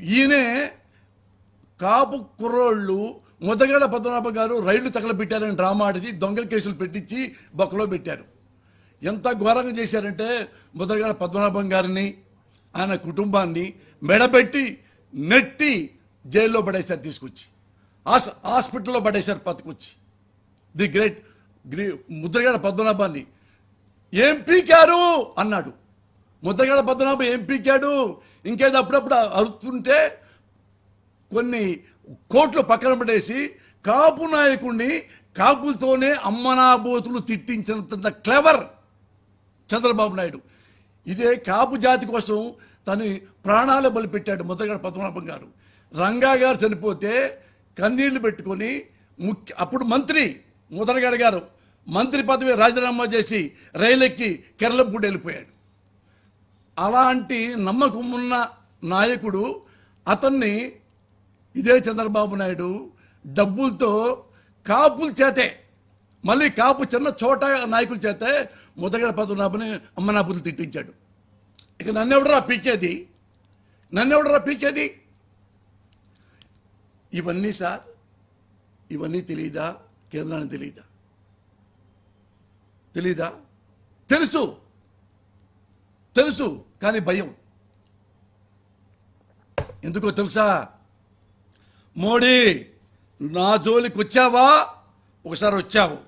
ఈయనే కాపు కుర్రోళ్ళు ముదగడ పద్మనాభ గారు రైళ్ళు తగలబెట్టారని డ్రామా ఆడిది దొంగ కేసులు పెట్టించి బొక్కలో పెట్టారు. ఎంత ఘోరంగా చేశారంటే ముదగడ పద్మనాభం గారిని ఆయన కుటుంబాన్ని మెడబెట్టి నెట్టి జైల్లో పడేశారు తీసుకొచ్చి. హాస్ హాస్పిటల్లో పడేశారు పట్టుకొచ్చి. ది గ్రేట్ గ్రీ ముద్రగడ పద్మనాభాన్ని. ఏం పీకారు? అన్నాడు. ముద్రగడ పద్మనాభం ఏం పీకాడు? ఇంకేదో అప్పుడప్పుడు అరుతుంటే కొన్ని కోట్లు పక్కన పడేసి కాపు నాయకుడిని కాపులతోనే అమ్మనాబోతులు తిట్టించినంత క్లెవర్ చంద్రబాబు నాయుడు. ఇదే కాపు జాతి కోసం తను ప్రాణాలు బలిపెట్టాడు ముద్రగడ పద్మనాభం గారు. రంగా గారు చనిపోతే కన్నీళ్ళు పెట్టుకొని ముఖ్య అప్పుడు మంత్రి ముద్రగడ గారు మంత్రి పదవి రాజీనామా చేసి రైలెక్కి కేరళంపూడి వెళ్ళిపోయాడు. అలాంటి నమ్మకం ఉన్న నాయకుడు అతన్ని ఇదే చంద్రబాబు నాయుడు డబ్బులతో కాపుల చేతే మళ్ళీ కాపు చిన్న చోట నాయకుల చేతే ముదగడ పద్మనాభని అమ్మనాపులు తిట్టించాడు. ఇక నన్నెవడరా పీకేది? నన్నెవడరా పీకేది? ఇవన్నీ సార్ ఇవన్నీ తెలియదా కేంద్రానికి తెలియదా తెలీదా? తెలుసు. తెలుసు కానీ భయం. ఎందుకో తెలుసా? మోడీ నా జోలికి వచ్చావా? ఒకసారి వచ్చావు.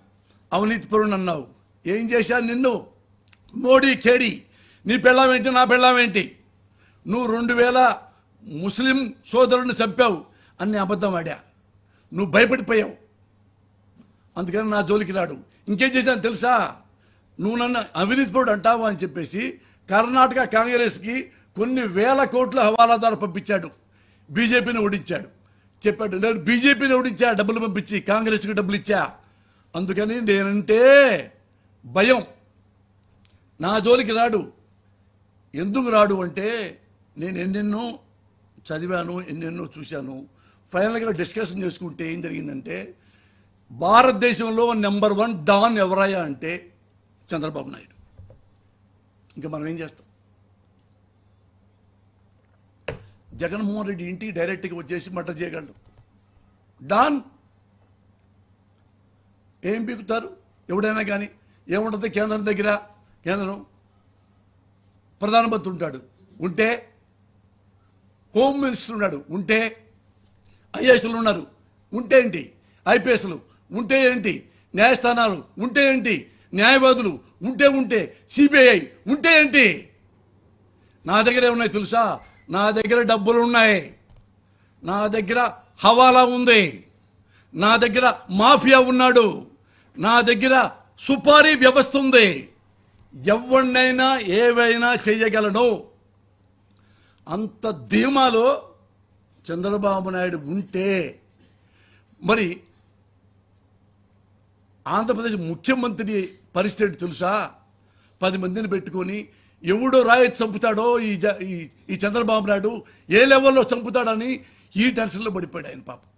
అవినీతి పరుణ్ అన్నావు. ఏం చేశాను నిన్ను? మోడీ కేడి నీ పెళ్ళామేంటి నా పెళ్ళామేంటి? నువ్వు రెండు వేల ముస్లిం సోదరుని చంపావు అన్ని అబద్ధం ఆడా. నువ్వు భయపడిపోయావు. అందుకని నా జోలికి రాడు. ఇంకేం చేశాను తెలుసా? నువ్వు నన్ను అవినీతిపరుడు అంటావా అని చెప్పేసి కర్ణాటక కాంగ్రెస్కి కొన్ని వేల కోట్ల హవాలాదారు పంపించాడు. బీజేపీని ఓడించాడు. చెప్పాడు నేను బీజేపీని ఓడించా డబ్బులు పంపించి కాంగ్రెస్కి డబ్బులు ఇచ్చా. అందుకని నేనంటే భయం. నా జోలికి రాడు. ఎందుకు రాడు అంటే నేను ఎన్నెన్నో చదివాను ఎన్నెన్నో చూశాను. ఫైనల్గా డిస్కషన్ చేసుకుంటే ఏం జరిగిందంటే భారతదేశంలో నెంబర్ వన్ డాన్ ఎవరయ్యా అంటే చంద్రబాబు నాయుడు. ఇంకా మనం ఏం చేస్తాం? జగన్మోహన్ రెడ్డి ఇంటి డైరెక్ట్గా వచ్చేసి మర్డర్ చేయగలడు. డాన్ ఏం పీకుతారు ఎవడైనా కానీ ఏముంటుంది కేంద్రం దగ్గర? కేంద్రం ప్రధానమంత్రి ఉంటాడు. ఉంటే హోమ్ మినిస్టర్ ఉన్నాడు. ఉంటే ఐఏఎస్లు ఉన్నారు. ఉంటే ఏంటి? ఐపీఎస్లు. ఉంటే ఏంటి? న్యాయస్థానాలు. ఉంటే ఏంటి? న్యాయవాదులు ఉంటే ఉంటే సిబిఐ ఉంటే ఏంటి? నా దగ్గర ఏమున్నాయి తెలుసా? నా దగ్గర డబ్బులు ఉన్నాయి. నా దగ్గర హవాలా ఉంది. నా దగ్గర మాఫియా ఉన్నాడు. నా దగ్గర సుపారీ వ్యవస్థ ఉంది. ఎవరినైనా ఏవైనా చేయగలను అంత ధీమాలో చంద్రబాబు నాయుడు ఉంటే మరి ఆంధ్రప్రదేశ్ ముఖ్యమంత్రి పరిస్థితి తెలుసా? పది మందిని పెట్టుకొని ఎవడో రాయి చంపుతాడో ఈ జ- ఈ- ఈ చంద్రబాబు నాయుడు ఏ లెవెల్లో చంపుతాడని ఈ టెన్షన్లో పడిపోయాడు ఆయన పాపం.